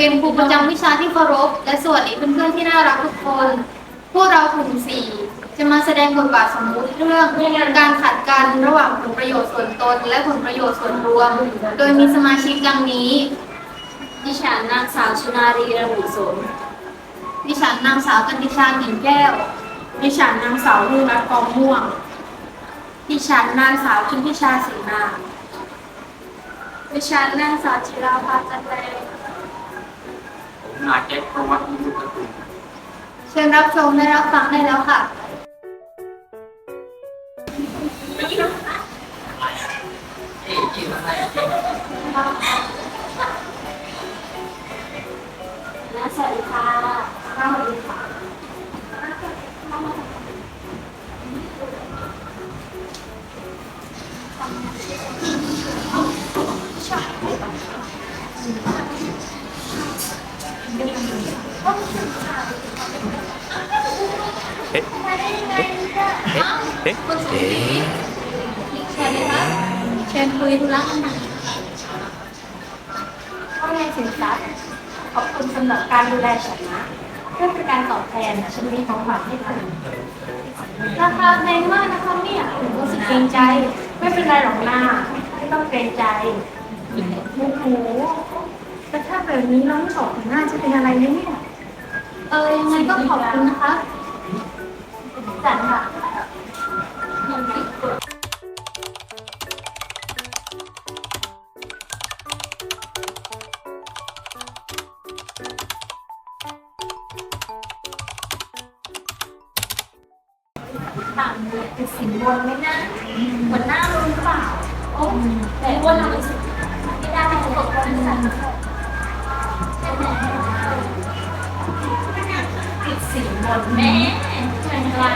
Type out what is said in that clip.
รียนครูประจำวิชาที่เคารพ และสวัสดีเพื่อนๆที่น่ารักทุกคน พวกเรากลุ่มสี่จะมาแสดงบทบาทสมมุติเรื่องการขัดกันระหว่างผลประโยชน์ส่วนตน และผลประโยชน์ส่วนรวม โดยมีสมาชิกดังนี้ ดิฉันนางสาวชนารีระบุสมดิฉันนางสาวกันติชาหญิงแก้ว ดิฉันนางสาวรุ่งรัตน์กองม่วง ดิฉันนางสาวชุนพิชาศรีนาดิฉันนางสาวจิราภาจันแรงผม นายแจ็คประวัติยุทธกุลเชิญรับชมและรับฟังได้แล้วค่ะและสวัสดีค่ะสวัสดีค่ะ เชิญเลยค่ะเอ๊ะเชิญคุยธุระกันหน่อยพ่อแม่สินทรัพย์ขอบคุณสำหรับการดูแลฉันนะเพื่อเป็นการตอบแทนฉันมีของขวัญให้คุณราคาแพงมากนะคะเนี่ยผมรู้สึกเกรงใจ ไม่เป็นไรหรอกนะไม่ต้องเกรงใจโอ้โห แต่ถ้าแบบนี้เราไม่บอกหัวหน้าจะเป็นอะไรไหมเนี่ย เออยังไงก็ขอบคุณนะคะจันค่ะ ต่างเลยเป็นสินบนไหมนะเหมือนหน้ารู้หรือเปล่า โอ้แต่ว่าเราไม่ได้เขาบอกว่าไม่ได้ติด แม่ใช่ไล่ะ